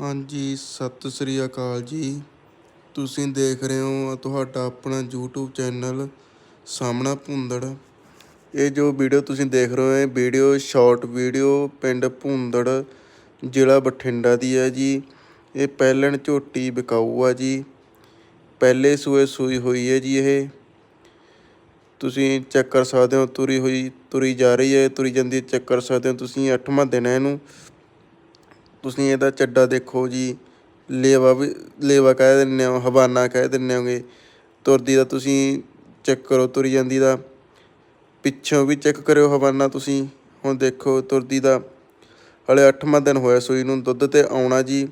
ਹਾਂਜੀ, ਸਤਿ ਸ੍ਰੀ ਅਕਾਲ ਜੀ। ਤੁਸੀਂ ਦੇਖ ਰਹੇ ਹੋ ਤੁਹਾਡਾ ਆਪਣਾ YouTube ਚੈਨਲ ਸਾਹਮਣਾ ਭੁੰਦੜ। ਇਹ ਜੋ ਵੀਡੀਓ ਤੁਸੀਂ ਦੇਖ ਰਹੇ ਹੋ, ਇਹ ਵੀਡੀਓ ਸ਼ਾਰਟ ਵੀਡੀਓ ਪਿੰਡ ਭੁੰਦੜ ਜ਼ਿਲ੍ਹਾ ਬਠਿੰਡਾ ਦੀ ਹੈ ਜੀ। ਇਹ ਪਹਿਲਣ ਝੋਟੀ ਵਿਕਾਊ ਆ ਜੀ। ਪਹਿਲੇ ਸੂਏ ਸੂਈ ਹੋਈ ਹੈ ਜੀ ਇਹ। ਤੁਸੀਂ ਚੈੱਕ ਕਰ ਸਕਦੇ ਹੋ ਤੁਰੀ ਹੋਈ, ਤੁਰੀ ਜਾ ਰਹੀ ਹੈ, ਤੁਰੀ ਜਾਂਦੀ ਚੈੱਕ ਕਰ ਸਕਦੇ ਹੋ ਤੁਸੀਂ 8ਵਾਂ ਦਿਨ ਹੈ ਇਹਨੂੰ। ਤੁਸੀਂ ਇਹਦਾ ਚੱਡਾ ਦੇਖੋ ਜੀ, ਲੇਵਾ ਵੀ, ਲੇਵਾ ਕਹਿ ਦਿੰਦੇ ਹੋ, ਹਵਾਨਾ ਕਹਿ ਦਿੰਦੇ ਹੋਗੇ। ਤੁਰਦੀ ਦਾ ਤੁਸੀਂ ਚੈੱਕ ਕਰੋ, ਤੁਰ ਜਾਂਦੀ ਦਾ। ਪਿੱਛੋਂ ਵੀ ਚੈੱਕ ਕਰਿਓ ਹਵਾਨਾ ਤੁਸੀਂ। ਹੁਣ ਦੇਖੋ ਤੁਰਦੀ ਦਾ, ਹਲੇ 8ਵਾਂ ਦਿਨ ਹੋਇਆ ਸੂਈ ਨੂੰ ਦੁੱਧ ਤੇ ਆਉਣਾ ਜੀ।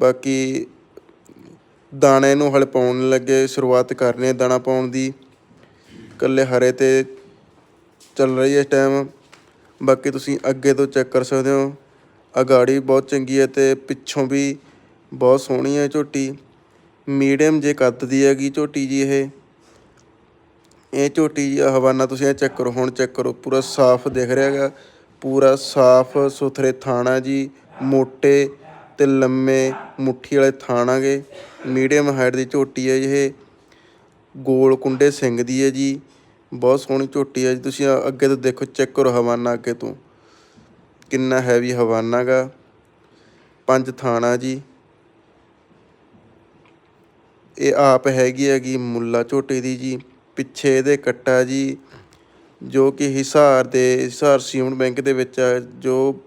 ਬਾਕੀ ਦਾਣੇ ਨੂੰ ਹਲੇ ਪਾਉਣ ਲੱਗੇ, ਸ਼ੁਰੂਆਤ ਕਰ ਰਹੇ ਦਾਣਾ ਪਾਉਣ ਦੀ। ਕੱਲੇ ਹਰੇ ਤੇ ਚੱਲ ਰਹੀ ਹੈ ਇਸ ਟਾਈਮ ਬਾਕੀ ਤੁਸੀਂ ਅੱਗੇ ਤੋਂ ਚੈੱਕ ਕਰ ਸਕਦੇ ਹੋ। ਅਗਾੜੀ ਬਹੁਤ ਚੰਗੀ ਹੈ ਅਤੇ ਪਿੱਛੋਂ ਵੀ ਬਹੁਤ ਸੋਹਣੀ ਹੈ ਝੋਟੀ। ਮੀਡੀਅਮ ਜੇ ਕੱਦ ਦੀ ਹੈਗੀ ਝੋਟੀ ਜੀ ਇਹ। ਇਹ ਝੋਟੀ ਜੀ ਹਵਾਨਾ ਤੁਸੀਂ ਇਹ ਚੈੱਕ ਕਰੋ, ਹੁਣ ਚੈੱਕ ਕਰੋ, ਪੂਰਾ ਸਾਫ਼ ਦਿਖ ਰਿਹਾ ਹੈਗਾ, ਪੂਰਾ ਸਾਫ਼ ਸੁਥਰੇ ਥਾਣਾ ਜੀ, ਮੋਟੇ ਤੇ ਲੰਮੇ ਮੁੱਠੀ ਵਾਲੇ ਥਾਣਾਗੇ ਮੀਡੀਅਮ ਹਾਈਟ ਦੀ ਝੋਟੀ ਹੈ ਇਹ। ਗੋਲ ਕੁੰਡੇ ਸਿੰਘ ਦੀ ਹੈ ਜੀ, ਬਹੁਤ ਸੋਹਣੀ ਝੋਟੀ ਹੈ ਜੀ, ਤੁਸੀਂ ਅੱਗੇ ਤੋਂ ਦੇਖੋ, ਚੈੱਕ ਕਰੋ ਹਵਾਨਾ ਅੱਗੇ ਤੋਂ। ਕਿੰਨਾ ਹੈਵੀ ਹਵਾਨਾ ਗਾ। ਪੰਜ ਥਾਣਾ ਜੀ। ਇਹ ਆਪ ਹੈਗੀ ਹੈਗੀ ਮੁੱਲਾ ਝੋਟੇ ਦੀ ਜੀ। ਪਿੱਛੇ ਇਹਦੇ ਕੱਟਾ ਜੀ ਜੋ ਕਿ ਹਿਸਾਰ ਦੇ ਹਿਸਾਰ ਸੀਮਨ ਬੈਂਕ ਦੇ ਵਿੱਚ ਆ, ਜੋ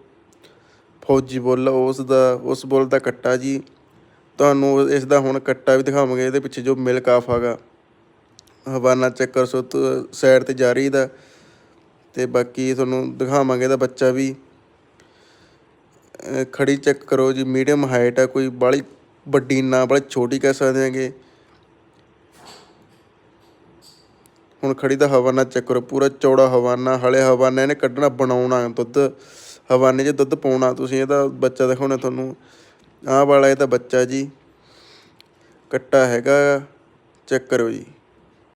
ਫੌਜੀ ਬੁੱਲ ਉਸ ਦਾ ਉਸ ਬੁੱਲ ਦਾ ਕੱਟਾ ਜੀ। ਤੁਹਾਨੂੰ ਇਸ ਦਾ ਹੁਣ ਕੱਟਾ ਵੀ ਦਿਖਾਵਾਂਗੇ ਇਹਦੇ ਪਿੱਛੇ ਜੋ ਮਿਲ ਕਾਫ ਹੈਗਾ ਹਵਾਨਾ ਚੱਕਰ ਸੋ ਸਾਈਡ ਤੇ ਜਾ ਰਹੀ ਦਾ। ਤੇ ਬਾਕੀ ਤੁਹਾਨੂੰ ਦਿਖਾਵਾਂਗੇ ਇਹਦਾ ਬੱਚਾ ਵੀ। ਖੜੀ ਚੈੱਕ ਕਰੋ ਜੀ ਮੀਡੀਅਮ ਹਾਈਟ ਆ, ਕੋਈ ਬਾਹਲੀ ਵੱਡੀ ਨਾ ਬਾਹਲੀ ਛੋਟੀ ਕਹਿ ਸਕਦੇ ਹਾਂਗੇ। ਹੁਣ ਖੜੀ ਦਾ ਹਵਾਨਾ ਚੈੱਕ ਕਰੋ, ਪੂਰਾ ਚੌੜਾ ਹਵਾਨਾ, ਹਲੇ ਹਵਾਨਾ ਇਹਨੇ ਕੱਢਣਾ ਬਣਾਉਣਾ ਦੁੱਧ। ਹਵਾਨੇ 'ਚ ਦੁੱਧ ਪਾਉਣਾ ਤੁਸੀਂ ਇਹਦਾ ਬੱਚਾ ਦਿਖਾਉਣਾ ਤੁਹਾਨੂੰ। ਆਹ ਵਾਲਾ ਇਹਦਾ ਬੱਚਾ ਜੀ, ਕੱਟਾ ਹੈਗਾ ਚੈੱਕ ਕਰੋ ਜੀ।